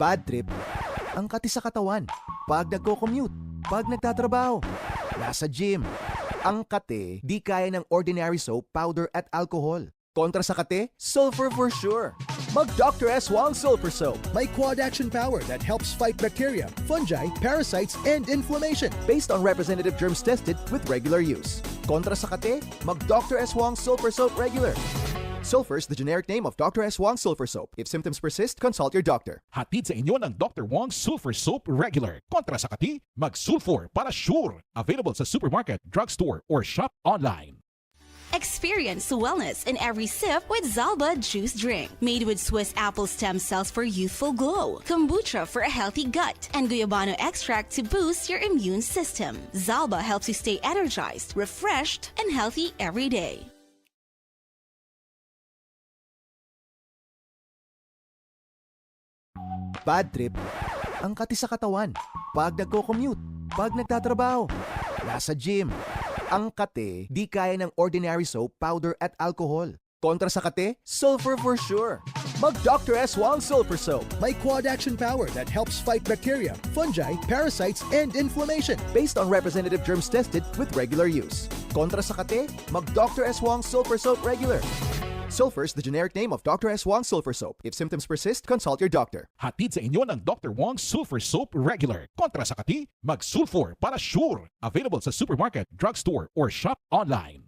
Bad trip, ang kati sa katawan. Pag nagko-commute, pag nagtatrabaho, nasa gym. Ang kate, di kaya ng ordinary soap, powder at alcohol. Kontra sa kate, sulfur for sure. Mag Dr. S. Wong Sulfur Soap. May quad action power that helps fight bacteria, fungi, parasites, and inflammation. Based on representative germs tested with regular use. Kontra sa kate, mag Dr. S. Wong Sulfur Soap regular. Sulfur is the generic name of Dr. S. Wong Sulfur Soap. If symptoms persist, consult your doctor. Hatid sa inyo ng Dr. Wong Sulfur Soap Regular. Kontra sa kati, mag-sulfur para sure. Available sa supermarket, drugstore, or shop online. Experience wellness in every sip with Zalba Juice Drink. Made with Swiss apple stem cells for youthful glow, kombucha for a healthy gut, and guyabano extract to boost your immune system. Zalba helps you stay energized, refreshed, and healthy every day. Bad trip, ang kati sa katawan. Pag nagko-commute, pag nagtatrabaho, nasa gym. Ang kate, di kaya ng ordinary soap, powder at alcohol. Kontra sa kate, sulfur for sure. Mag Dr. S. Wong Sulfur Soap. May quad action power that helps fight bacteria, fungi, parasites, and inflammation. Based on representative germs tested with regular use. Kontra sa kate, mag Dr. S. Wong Sulfur Soap regular. Sulfur is the generic name of Dr. S. Wong Sulfur Soap. If symptoms persist, consult your doctor. Hatid sa inyo ng Dr. Wong Sulfur Soap Regular. Kontra sa kati, mag-sulfur para sure. Available sa supermarket, drugstore, or shop online.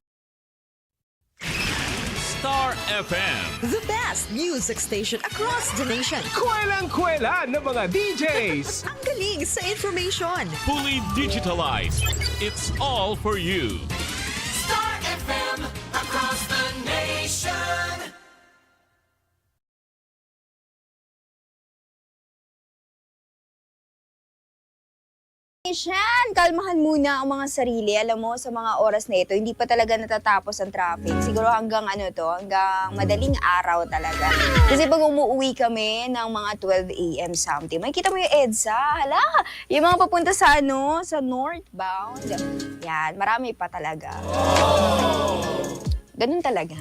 Star FM. The best music station across the nation. Kwelang-kwela ng mga DJs. Ang galing sa information. Fully digitalized. It's all for you. Nation, kalmahan muna ang mga sarili. Alam mo, sa mga oras na ito, hindi pa talaga natatapos ang traffic. Siguro hanggang ano to, hanggang madaling araw talaga. Kasi pag umuwi kami ng mga 12 a.m. something, makikita mo yung EDSA. Hala, yung mga papunta sa ano, sa northbound. Yan, marami pa talaga. Ganun talaga.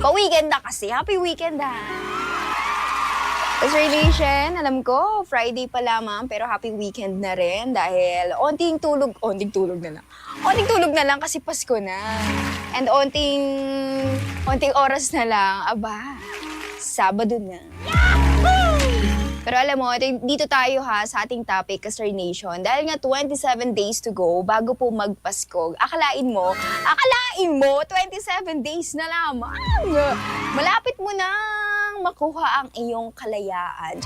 Pa-weekend na kasi. Happy weekend ha. Relation, alam ko, Friday pa lamang, pero happy weekend na rin dahil onting tulog, onting tulog na lang. Onting tulog na lang kasi Pasko na. And onting, onting oras na lang, aba, Sabado na. Pero alam mo, ito- dito tayo ha sa ating topic, Castor Nation. Dahil nga 27 days to go bago po magpasko. Akalain mo, akalain mo, 27 days na lamang. Malapit mo nang makuha ang iyong kalayaan.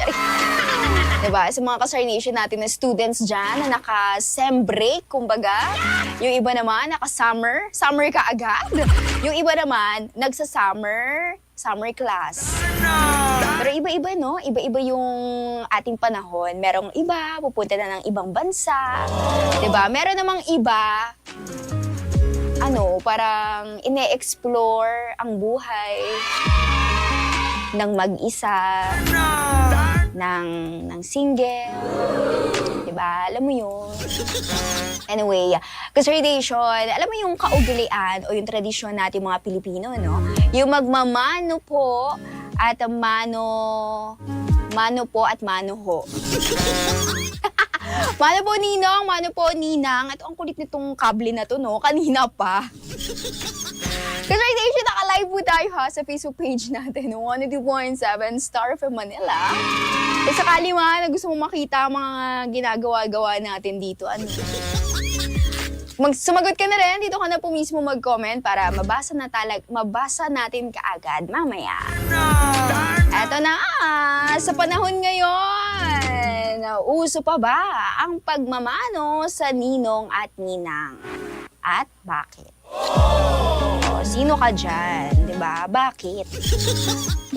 Diba? Sa mga Castor Nation natin na students dyan na naka-sem break, kumbaga. Yung iba naman, naka-summer. Summer ka agad. Yung iba naman, nagsa-summer, summer class. Pero iba-iba, no? Iba-iba yung ating panahon. Merong iba, pupunta na ng ibang bansa. ba? Meron namang iba, ano, parang ine-explore ang buhay ng mag-isa, ng, ng single. 'Di ba? Alam mo yun. Anyway, consolidation, alam mo yung kaugalian o yung tradisyon natin mga Pilipino, no? Yung magmamano po at mano, mano po at mano ho. mano po ninong, mano po ninang. At ang kulit nitong kable na to, no? Kanina pa. Consolidation, naka-live po tayo ha sa Facebook page natin, no? 102.7 Star of Manila. Kung sakali man na gusto mong makita ang mga ginagawa-gawa natin dito, ano, Mag sumagot ka na rin, dito ka na po mismo mag-comment para mabasa na talag mabasa natin kaagad mamaya. Eto na, sa panahon ngayon, uso pa ba ang pagmamano sa ninong at ninang? At bakit? O, sino ka dyan, ba? Bakit?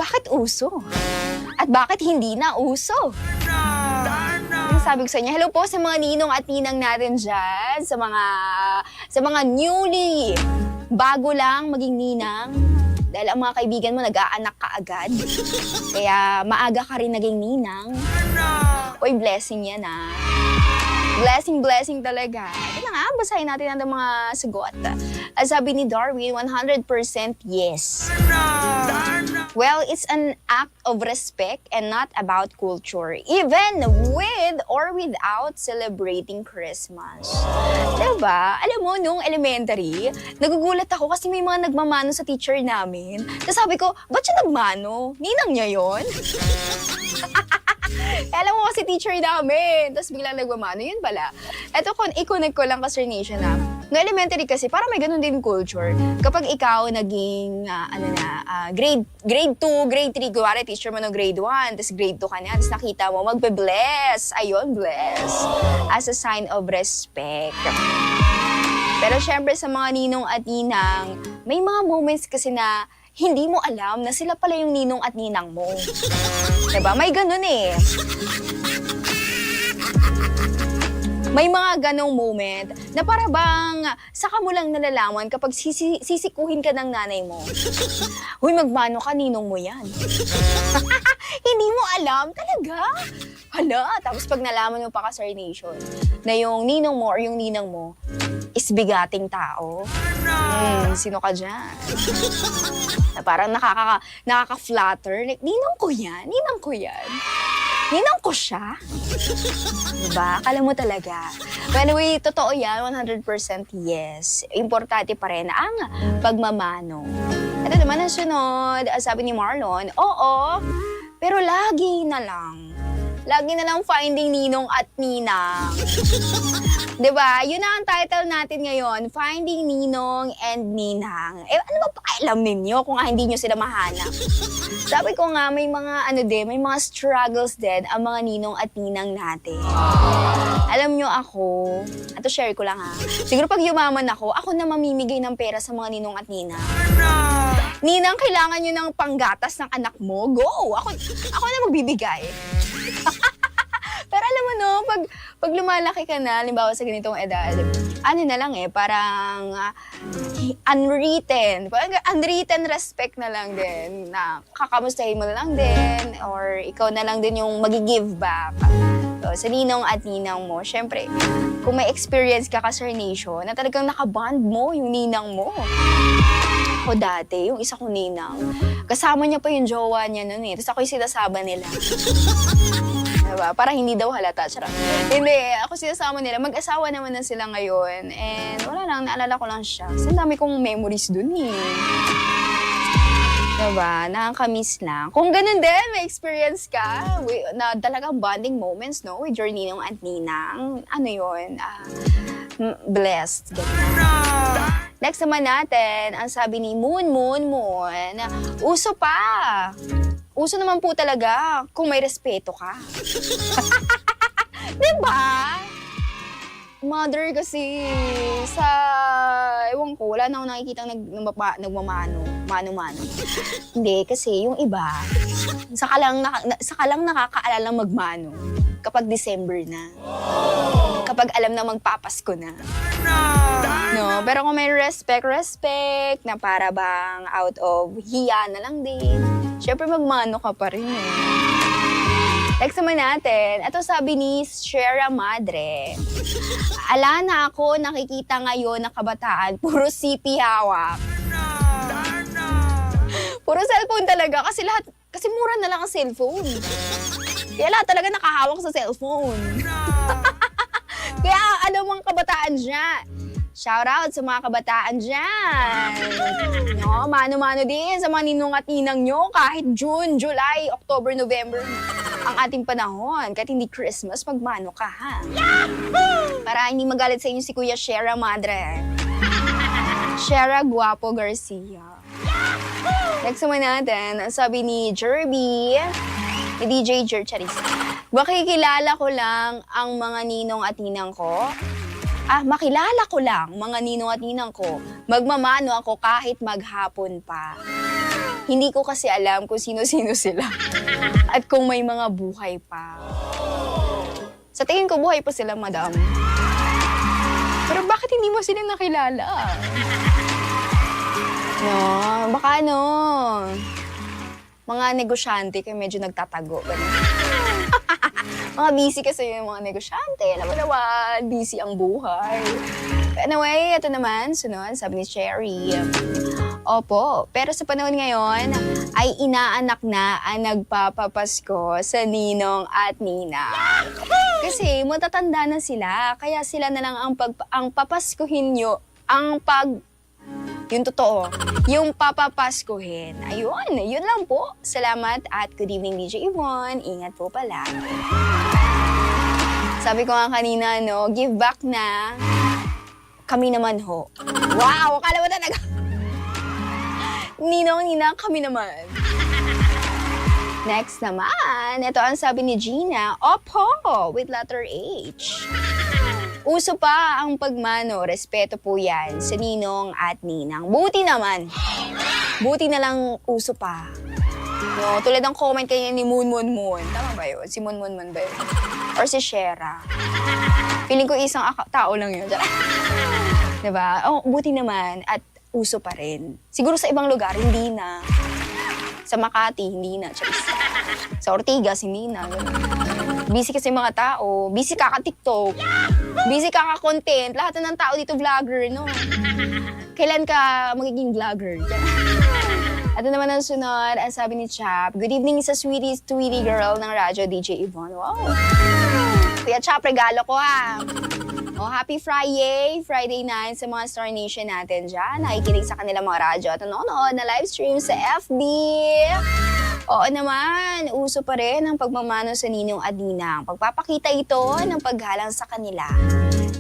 bakit uso? At bakit hindi na uso? Yung sabi ko sa inyo, hello po sa mga ninong at ninang natin dyan, sa mga, sa mga newly bago lang maging ninang. Dahil ang mga kaibigan mo nag-aanak ka agad. Kaya maaga ka rin naging ninang. Uy, blessing yan ah. Blessing, blessing talaga. Ito na nga, basahin natin ang mga sagot. At sabi ni Darwin, 100% yes. Well, it's an act of respect and not about culture, even with or without celebrating Christmas. Diba? Alam mo, nung elementary, nagugulat ako kasi may mga nagmamano sa teacher namin. Tapos sabi ko, ba't siya nagmano? Ninang niya yon? Alam mo kasi teacher namin. Tapos biglang nagmamano. Yun pala. Ito, kon i-connect ko lang kasi nation na. No elementary kasi, parang may ganun din culture. Kapag ikaw naging, ah, ano na, ah, grade, grade 2, grade 3, kuwari teacher mo no grade 1, tapos grade 2 ka na, tapos nakita mo, magbe-bless. Ayun, bless. As a sign of respect. Pero syempre sa mga ninong at ninang, may mga moments kasi na hindi mo alam na sila pala yung ninong at ninang mo. 'Di ba? May ganun eh. May mga ganong moment na para bang saka mo lang nalalaman kapag sisi, sisikuhin ka ng nanay mo. Huy, magmano ka, ninong mo yan. Hindi mo alam talaga. Hala, tapos pag nalaman mo pa ka, Sir Nation, na yung ninong mo or yung ninang mo is bigating tao. Hmm, sino ka dyan? na parang nakaka, nakaka-flatter. Like, ninang ko yan, ninang ko yan. Ninang ko siya. Diba? Akala mo talaga. But anyway, totoo yan, 100% yes. Importante pa rin ang pagmamano. Ito naman ang sunod, ang sabi ni Marlon, oo, pero lagi na lang. Lagi na lang finding ninong at ninang. 'Di ba? Yun na ang title natin ngayon, Finding Ninong and Ninang. Eh, ano ba pakialam ninyo kung nga hindi nyo sila mahanap? Sabi ko nga, may mga ano din, may mga struggles din ang mga ninong at ninang natin. Alam nyo ako, ato share ko lang ha. Siguro pag yumaman ako, ako na mamimigay ng pera sa mga ninong at ninang. Ninang, kailangan nyo ng panggatas ng anak mo? Go! Ako, ako na magbibigay. Alam mo no, pag, pag lumalaki ka na, halimbawa sa ganitong edad, ano na lang eh, parang ah, unwritten, parang unwritten respect na lang din, na kakamustahin mo na lang din, or ikaw na lang din yung mag-give back. So, sa ninong at ninang mo, syempre, kung may experience ka ka, Sir Nation, na talagang nakaband mo yung ninang mo. Ako dati, yung isa kong ninang, kasama niya pa yung jowa niya noon eh. Tapos ako yung sinasaba nila. Diba? Parang hindi daw halata. Charot. Hindi, ako sinasama nila. Mag-asawa naman na sila ngayon. And wala lang, naalala ko lang siya. Kasi dami kong memories dun eh. Diba? Nakakamiss lang. Kung ganun din, may experience ka wi- na talagang bonding moments, no? With your ninong at ninang. Ano yun? M- blessed. Ganyan. Next naman natin, ang sabi ni Moon, Moon, Moon, uso pa. Uso naman po talaga kung may respeto ka. diba? Mother kasi sa, ewan ko, wala na akong nakikita nag, nagmapa- nagmamano, mano-mano. Hindi, kasi yung iba, saka lang, naka, na- saka lang nakakaalala magmano kapag December na. Kapag alam na magpapasko na. No, pero kung may respect, respect, na para bang out of hiya na lang din. Siyempre magmano ka pa rin eh. Next naman natin, ito sabi ni Shera Madre. Ala na ako nakikita ngayon na kabataan, puro CP hawak. Puro cellphone talaga kasi lahat, kasi mura na lang ang cellphone. Kaya lahat talaga nakahawak sa cellphone. Kaya ano mga kabataan dyan? Shout out sa mga kabataan dyan. No, mano-mano din sa mga ninong at ninang nyo kahit June, July, October, November ang ating panahon. Kahit hindi Christmas, magmano ka ha. Para hindi magalit sa inyo si Kuya Shera Madre. Shera Guapo Garcia. Next naman natin, ang sabi ni Jerby, ni DJ Jer Charis. Makikilala ko lang ang mga ninong at ninang ko. Ah, makilala ko lang mga ninong at ninang ko. Magmamano ako kahit maghapon pa. Hindi ko kasi alam kung sino-sino sila. At kung may mga buhay pa. Sa tingin ko, buhay pa sila, madam. Pero bakit hindi mo sila nakilala? No, baka ano, mga negosyante kayo medyo nagtatago. Ganun. mga busy kasi yung mga negosyante. Alam mo naman, busy ang buhay. Anyway, ito naman, sunod, sabi ni Cherry. Opo, pero sa panahon ngayon ay inaanak na ang nagpapapasko sa ninong at nina. Kasi matatanda na sila, kaya sila na lang ang, pag, ang papaskuhin nyo, ang pag yung totoo, yung papapaskuhin. Ayun, yun lang po. Salamat at good evening DJ Yvonne. Ingat po pala. Sabi ko nga kanina, no, give back na kami naman ho. Wow, akala mo talaga. Ninong, nina, kami naman. Next naman, ito ang sabi ni Gina, Opo, with letter H. Uso pa ang pagmano, respeto po yan sa ninong at ninang. Buti naman. Buti na lang uso pa. No, tulad ng comment kanya ni Moon Moon Moon. Tama ba yun? Si Moon Moon Moon ba yun? Or si Shera. Feeling ko isang tao lang yun. diba? Oh, buti naman. At uso pa rin. Siguro sa ibang lugar, hindi na. Sa Makati, hindi na. Sa Ortigas, hindi na. Ganun. Busy kasi mga tao. Busy kaka-TikTok. Busy kaka-content. Lahat na ng tao dito vlogger, no? Kailan ka magiging vlogger? At naman ang sunod, ang sabi ni Chap, Good evening sa sweetie, sweetie girl ng radyo, DJ Yvonne. Wow! Kuya Chap, regalo ko ah. Oh, happy Friday, Friday night sa mga Star Nation natin dyan. Nakikinig sa kanilang mga radyo at nanonood na live stream sa FB. Oo naman, uso pa rin ang pagmamano sa ninong at ninang. Pagpapakita ito ng paggalang sa kanila.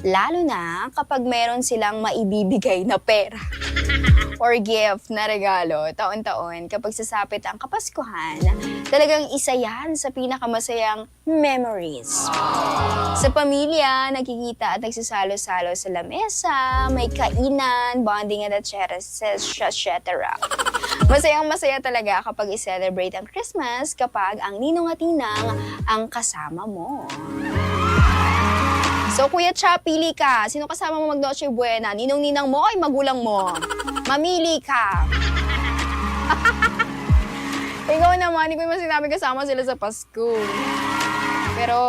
Lalo na kapag meron silang maibibigay na pera or gift na regalo taon-taon kapag sasapit ang Kapaskuhan, talagang isa yan sa pinakamasayang memories. Sa pamilya, nagkikita at nagsasalo-salo sa lamesa, may kainan, bonding at etc. Masayang masaya talaga kapag i-celebrate ang Christmas kapag ang ninong at ninang ang kasama mo. So, Kuya Cha, pili ka. Sino kasama mo mag-Noche Buena? Ninong-ninang mo ay magulang mo? Mamili ka. Ikaw naman, hindi ko naman sinabi kasama sila sa Pasko. Pero,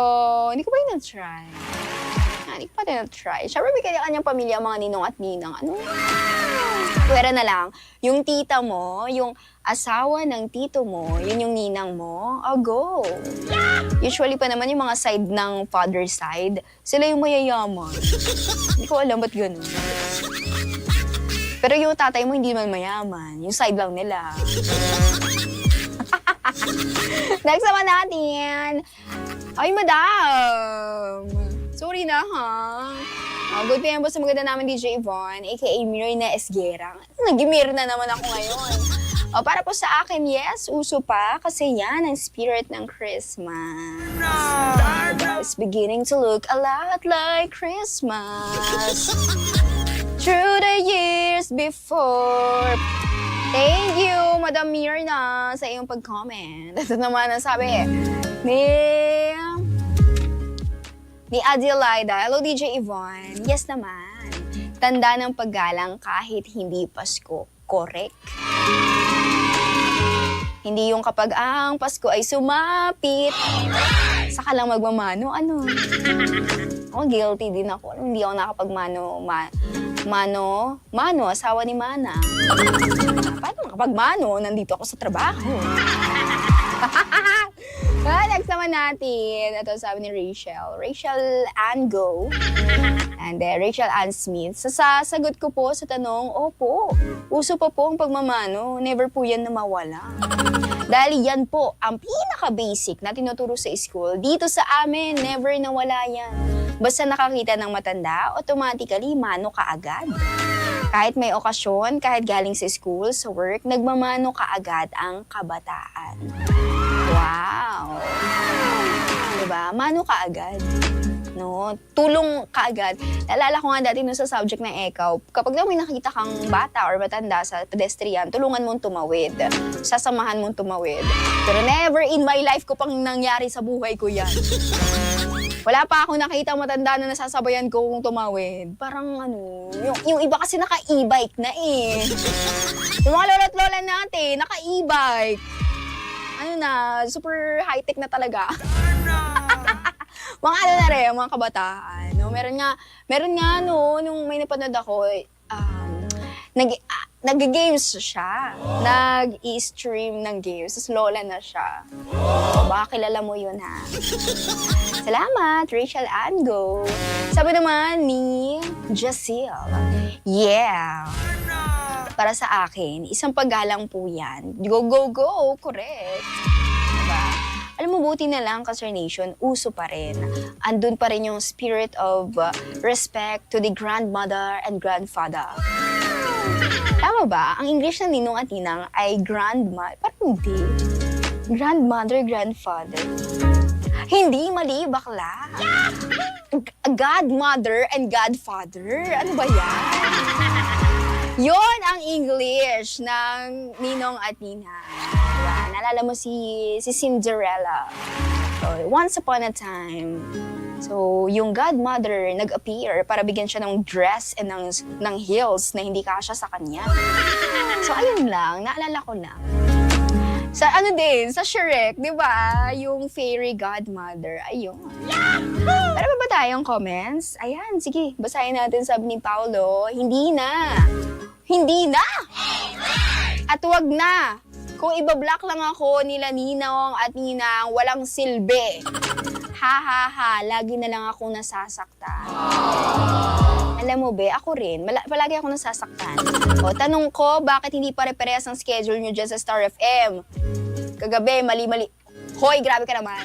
hindi ko pa yun na-try. Ah, Hindi ko pa din na-try. Siyempre, may kanya-kanyang pamilya mga ninong at ninang. Ano? Pwera na lang, yung tita mo, yung asawa ng tito mo, yun yung ninang mo, oh, go. Usually pa naman yung mga side ng father side, sila yung mayayaman. Hindi ko alam ba't ganun. Pero yung tatay mo hindi man mayaman, yung side lang nila. Next naman natin. Ay, madam. Sorry na, ha? Oh, good PM po sa maganda namin DJ Yvonne, aka Mirna Esguera. Nag-mir na naman ako ngayon. O, para po sa akin, yes, uso pa kasi yan ang spirit ng Christmas. It's beginning to look a lot like Christmas. Through the years before. Thank you, Madam Mirna, sa iyong pag-comment. Ito naman ang sabi ni ni Adelaida. Hello, DJ Yvonne. Yes naman. Tanda ng paggalang kahit hindi Pasko. Correct. Hindi yung kapag ang Pasko ay sumapit. Saka lang magmamano. Ano? Ako guilty din ako. Hindi ako nakapagmano. Ma mano? Mano, asawa ni Mana. Paano kapag mano? Nandito ako sa trabaho. Ah, next natin, ito sabi ni Rachel. Rachel Ann Go. And then, Rachel Ann Smith. Sa sasagot ko po sa tanong, opo, uso pa po ang pagmamano. Never po yan na mawala. Dahil yan po ang pinaka-basic na tinuturo sa school. Dito sa amin, never nawala yan. Basta nakakita ng matanda, automatically mano ka agad. Kahit may okasyon, kahit galing sa school, sa work, nagmamano ka agad ang kabataan. Wow! Diba? Mano ka agad. No? Tulong ka agad. Naalala ko nga dati no sa subject ng ekaw, kapag daw may nakita kang bata or matanda sa pedestrian, tulungan mong tumawid. Sasamahan mong tumawid. Pero never in my life ko pang nangyari sa buhay ko yan. Wala pa ako nakita matanda na nasasabayan ko kung tumawid. Parang ano, yung, yung iba kasi naka-e-bike na eh. Yung mga lolo't lola natin, naka-e-bike. Ano na, super high-tech na talaga. mga ano na rin, mga kabataan. No? Meron nga, meron nga no, nung may napanood ako, um, nag, ah, nag-games siya. Nag-i-stream ng games. Tapos lola na siya. Baka kilala mo yun, ha? Salamat, Rachel Ango. Sabi naman ni Jacil, yeah. Para sa akin, isang paggalang po yan. Go, go, go. Correct. Diba? Alam mo, buti na lang, Kasar Nation, uso pa rin. Andun pa rin yung spirit of uh, respect to the grandmother and grandfather. Tama ba? Ang English ng ninong at ninang ay grandma. Parang hindi. Grandmother, grandfather. Hindi, mali, bakla. G- Godmother and godfather. Ano ba yan? Yon ang English ng ninong at ninang. Naalala mo si, si Cinderella. So, once upon a time, So, yung godmother nag-appear para bigyan siya ng dress and ng, ng heels na hindi kasya sa kanya. So, ayun lang. Naalala ko lang. Sa ano din, sa Shrek, di ba? Yung fairy godmother. Ayun. Pero ba ba tayong comments? Ayan, sige. Basahin natin sabi ni Paolo. Hindi na. Hindi na! At wag na. Kung ibablock lang ako nila Ninong at Ninang, walang silbi. Ha ha ha, lagi na lang akong nasasaktan. Alam mo be, ako rin, mala- palagi ako nasasaktan. O, tanong ko, bakit hindi pare-parehas ang schedule nyo dyan sa Star FM? Kagabi, mali-mali. Hoy, grabe ka naman.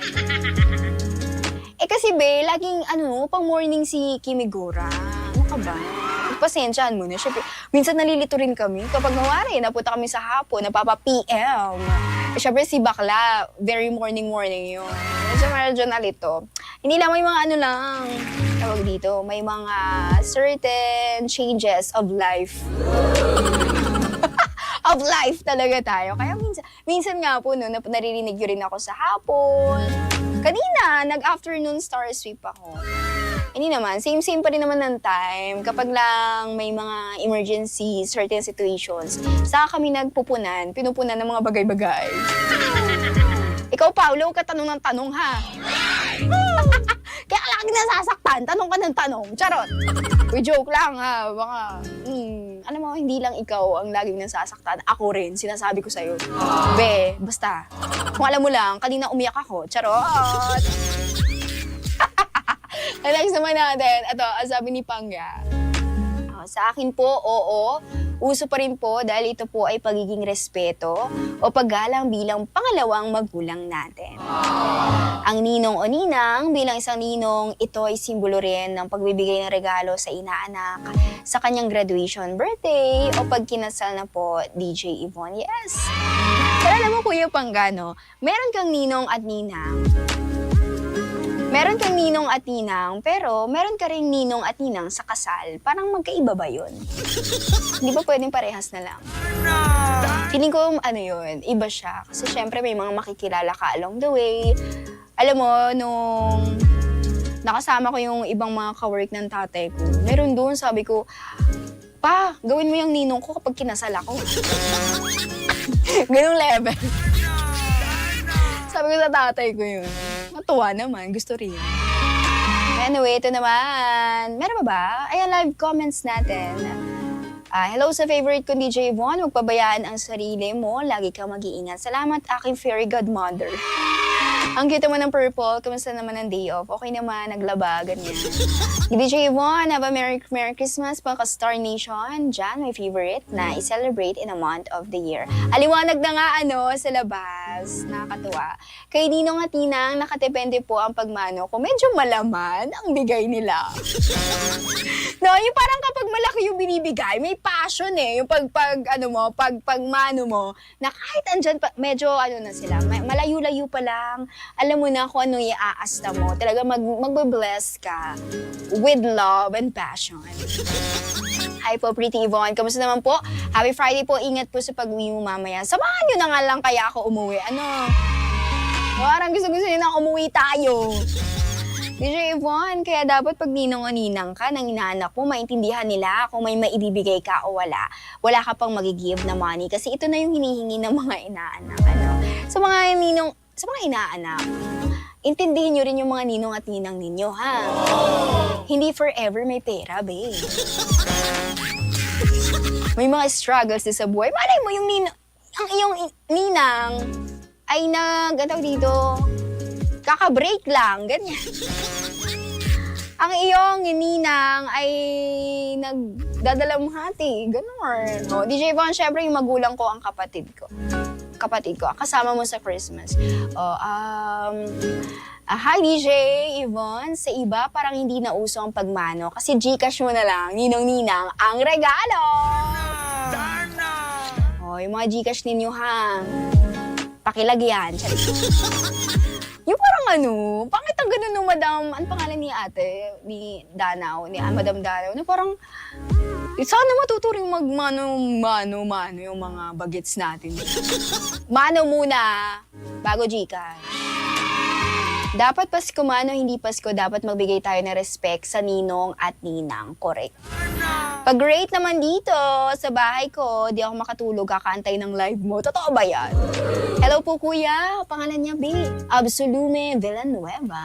Eh kasi be, laging ano, pang morning si Kimigora. Ano ka ba? Pasensyahan mo na. Siyempre, minsan nalilito rin kami. Kapag nawari, napunta kami sa hapon, napapa-PM. Eh, syempre si Bakla, very morning-morning yun. Medyo medyo nalito. Hindi lang, may mga ano lang, tawag dito, may mga certain changes of life of life talaga tayo. Kaya minsan, minsan nga po, no, naririnig yun rin ako sa hapon. Kanina, nag-afternoon star sweep ako. Hindi naman, same-same pa rin naman ng time. Kapag lang may mga emergency, certain situations, saka kami nagpupunan, pinupunan ng mga bagay-bagay. Ikaw, Paolo, ka tanong ng tanong, ha? Kaya lagi nasasaktan, tanong ka ng tanong. Charot. We joke lang, ha? Baka, hmm, alam mo, hindi lang ikaw ang laging nasasaktan. Ako rin, sinasabi ko sa'yo. Be, basta. Kung alam mo lang, kanina umiyak ako. Charot. Next naman natin, ito, ang sabi ni Pangga. Oh, sa akin po, oo. Uso pa rin po dahil ito po ay pagiging respeto o paggalang bilang pangalawang magulang natin. Ang ninong o ninang bilang isang ninong, ito ay simbolo rin ng pagbibigay ng regalo sa inaanak sa kanyang graduation birthday o pagkinasal na po, DJ Yvonne. Yes! Pero alam mo, Kuya Panggano, meron kang ninong at ninang Meron kang ninong at ninang, pero meron ka rin ninong at ninang sa kasal. Parang magkaiba ba yun? Di ba pwedeng parehas na lang? Feeling ko, ano yun, iba siya. Kasi syempre may mga makikilala ka along the way. Alam mo, nung nakasama ko yung ibang mga kawork ng tatay ko, meron doon, sabi ko, Pa, gawin mo yung ninong ko kapag kinasal ako. Ganong level. Sabi ko sa tatay ko yun. Matuwa naman, gusto rin. Anyway, ito naman. Meron ba ba? Ayan, live comments natin. Ah, hello sa favorite ko, DJ Yvonne. Magpabayaan ang sarili mo. Lagi kang mag-iingat. Salamat, aking fairy godmother. Ang cute naman ng purple. Kamusta naman ang day off? Okay naman, naglaba, ganyan. DJ Yvonne, have a Merry, Merry Christmas pa ka Star Nation. Diyan, my favorite na i-celebrate in a month of the year. Aliwanag na nga ano sa labas. Nakakatuwa. Kay Ninong at Ninang, nakadepende po ang pagmano kung medyo malaman ang bigay nila. No, yung parang kapag malaki yung binibigay, may passion eh. Yung pag, pag ano mo, pag, pagmano mo, na kahit andyan pa, medyo ano na sila, malayo-layo pa lang, alam mo na kung ano iaasta mo. Talaga mag, magbe-bless ka with love and passion. Hi po, Pretty Yvonne. Kamusta naman po? Happy Friday po. Ingat po sa pag-uwi mo mamaya. Samahan nyo na nga lang kaya ako umuwi. Ano? Parang gusto-gusto nyo na umuwi tayo. DJ Yvonne, kaya dapat pag ninong o ninang ka ng inaanak mo, maintindihan nila kung may maibibigay ka o wala. Wala ka pang magigive na money kasi ito na yung hinihingi ng mga inaanak. Ano? Sa mga ninong, sa mga inaanak, intindihin nyo rin yung mga ninong at ninang ninyo, ha? Hindi forever may pera, babe. may mga struggles sa buhay. Malay mo yung nina, ang iyong ninang ay nag, ano dito, kaka-break lang, ganyan. ang iyong ninang ay nagdadalamhati, gano'n. O, DJ Von, syempre yung magulang ko ang kapatid ko. Kapatid ko, ang kasama mo sa Christmas. O, um, ah, hi DJ Yvonne, sa iba parang hindi na uso ang pagmano kasi Gcash mo na lang, ninong-ninang, ang regalo! O, yung mga Gcash ninyo ha, pakilagyan. Yung parang ano, pangit ang ganun nung madam, ano pangalan ni ate, ni Danaw, ni ah, Madam Danaw, na parang, eh, sana matuturing magmano, mano, mano yung mga bagets natin. Mano muna, bago Gcash. Dapat Pasko mano, hindi Pasko, dapat magbigay tayo ng respect sa ninong at ninang. Correct. Pag rate naman dito sa bahay ko, di ako makatulog, kakaantay ng live mo. Totoo ba yan? Hello po kuya, pangalan niya B. Absolume Villanueva.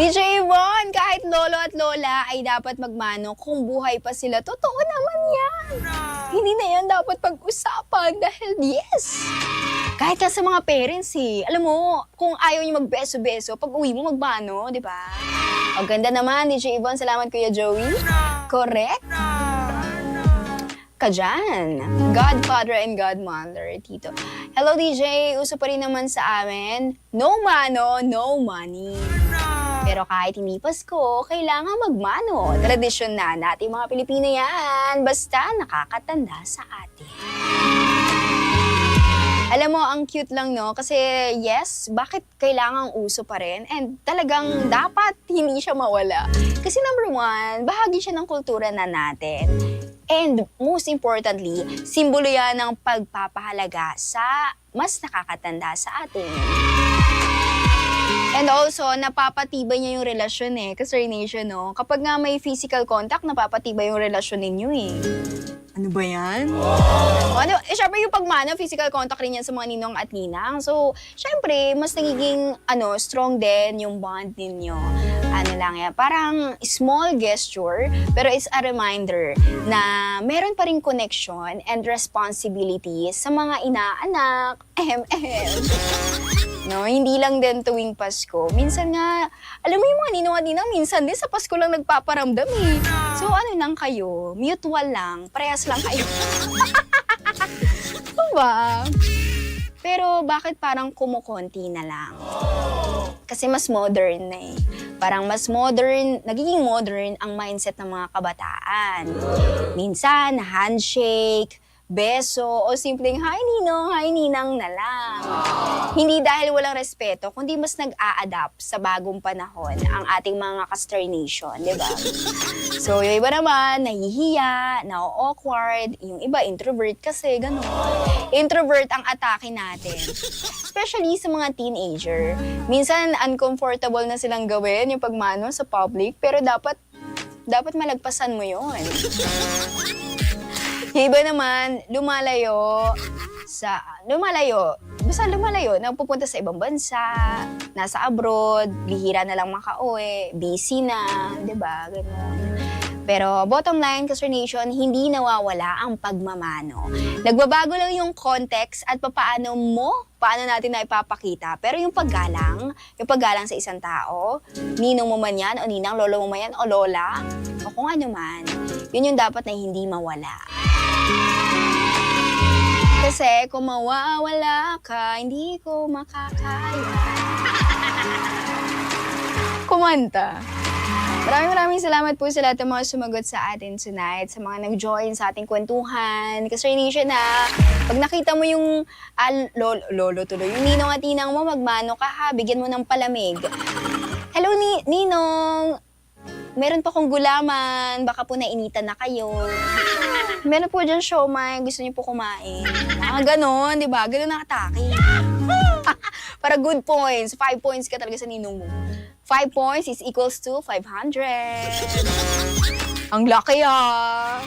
DJ Yvonne, kahit lolo at lola ay dapat magmano kung buhay pa sila. Totoo naman yan. Hindi na yan dapat pag-usapan dahil yes. Kahit na sa mga parents eh. Alam mo, kung ayaw niyo magbeso-beso, pag uwi mo magbano, di ba? Ang ganda naman, DJ Yvonne. Salamat Kuya Joey. Correct? ka. Godfather and Godmother, Tito. Hello, DJ. Uso pa rin naman sa amin. No mano, no money. Pero kahit hindi Pasko, kailangan magmano. Tradisyon na natin mga Pilipino yan. Basta nakakatanda sa atin. Alam mo, ang cute lang, no? Kasi, yes, bakit kailangang uso pa rin? And talagang dapat hindi siya mawala. Kasi number one, bahagi siya ng kultura na natin. And most importantly, simbolo yan ng pagpapahalaga sa mas nakakatanda sa atin. And also, napapatibay niya yung relasyon eh. Kasi Nation, no? Kapag nga may physical contact, napapatibay yung relasyon ninyo eh. Ano ba yan? O, ano, eh, syempre yung pagmana, physical contact rin yan sa mga ninong at ninang. So, syempre, mas nagiging, ano, strong din yung bond ninyo. Ano lang yan, parang small gesture, pero it's a reminder na meron pa rin connection and responsibility sa mga inaanak. MM. No, hindi lang din tuwing Pasko. Minsan nga, alam mo yung mga ninong at ninang, minsan din sa Pasko lang nagpaparamdam eh. So ano lang kayo, mutual lang, parehas lang kayo. diba? Pero bakit parang kumukonti na lang? Kasi mas modern na eh. Parang mas modern, nagiging modern ang mindset ng mga kabataan. Minsan, handshake, beso, o simpleng, hi ninong, hi ninang na lang. Hindi dahil walang respeto, kundi mas nag-a-adapt sa bagong panahon ang ating mga consternation, di ba? So, yung iba naman, nahihiya, na-awkward, yung iba, introvert kasi, gano'n. Introvert ang atake natin. Especially sa mga teenager. Minsan, uncomfortable na silang gawin yung pagmano sa public, pero dapat, dapat malagpasan mo yon. Yung iba naman, lumalayo sa, lumalayo, basta lumalayo, nagpupunta sa ibang bansa, nasa abroad, bihira na lang makauwi, busy na, di ba? Ganun. Pero bottom line, Kasur Nation, hindi nawawala ang pagmamano. Nagbabago lang yung context at papaano mo, paano natin na ipapakita. Pero yung paggalang, yung paggalang sa isang tao, ninong mo man yan, o ninang, lolo mo man yan, o lola, o kung ano man, yun yung dapat na hindi mawala. Kasi kung mawawala ka, hindi ko makakaya. Kumanta. Maraming maraming salamat po sa lahat ng mga sumagot sa atin tonight, sa mga nag-join sa ating kwentuhan. Kasi Nation na, pag nakita mo yung ah, lolo, lolo tuloy, yung ninong at ninang mo, magmano ka ha, bigyan mo ng palamig. Hello, ni Ninong! Meron pa kong gulaman, baka po nainitan na kayo. Meron po dyan siomay, gusto niyo po kumain. Mga ganon, di ba? Ganon ang atake. Para good points. Five points ka talaga sa ninong mo. Five points is equals to 500. Ang laki ah.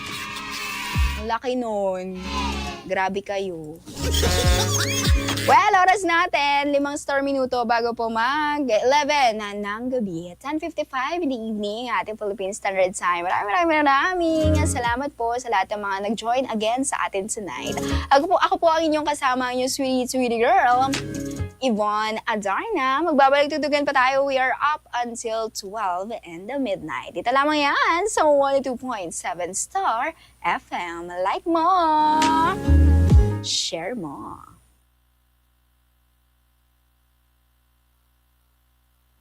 Ang laki nun. Grabe kayo. Well, oras natin, limang star minuto bago po mag-11 na ng gabi. 10.55 in the evening, ating Philippine Standard Time. Maraming maraming maraming salamat po sa lahat ng mga nag-join again sa atin tonight. Ako po, ako po ang inyong kasama, inyong sweetie, sweetie girl, Yvonne Adarna. Magbabalik tutugan pa tayo. We are up until 12 in the midnight. Dito lamang yan sa 102.7 Star FM. Like mo! Share mo!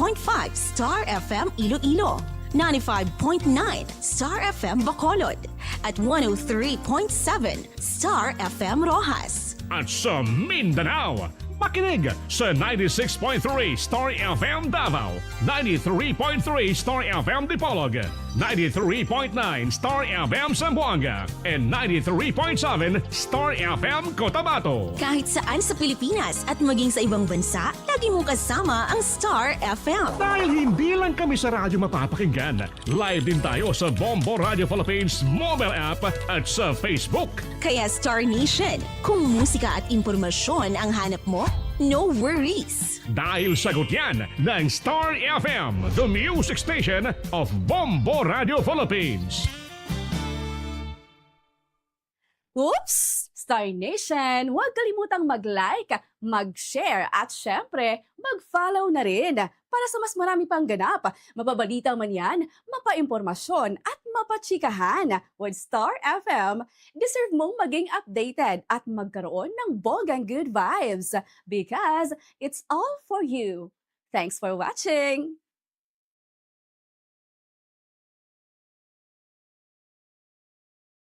99.5 Star FM Iloilo, 95.9 Star FM Bacolod, at 103.7 Star FM Rojas. At sa Mindanao, makinig sa 96.3 Star FM Davao, 93.3 Star FM Dipolog, 93.9 Star FM Zamboanga, and 93.7 Star FM Cotabato. Kahit saan sa Pilipinas at maging sa ibang bansa, lagi mong kasama ang Star FM. Dahil hindi lang kami sa radyo mapapakinggan, live din tayo sa Bombo Radio Philippines mobile app at sa Facebook. Kaya Star Nation, kung musika at impormasyon ang hanap mo, no worries. Dahil sagot yan ng Star FM, the music station of Bombo Radio Philippines. Oops! Star Nation, huwag kalimutang mag-like, mag-share at syempre, mag-follow na rin para sa mas marami pang ganap. Mapabalita man yan, mapaimpormasyon at mapachikahan. With Star FM, deserve mong maging updated at magkaroon ng bogang good vibes because it's all for you. Thanks for watching!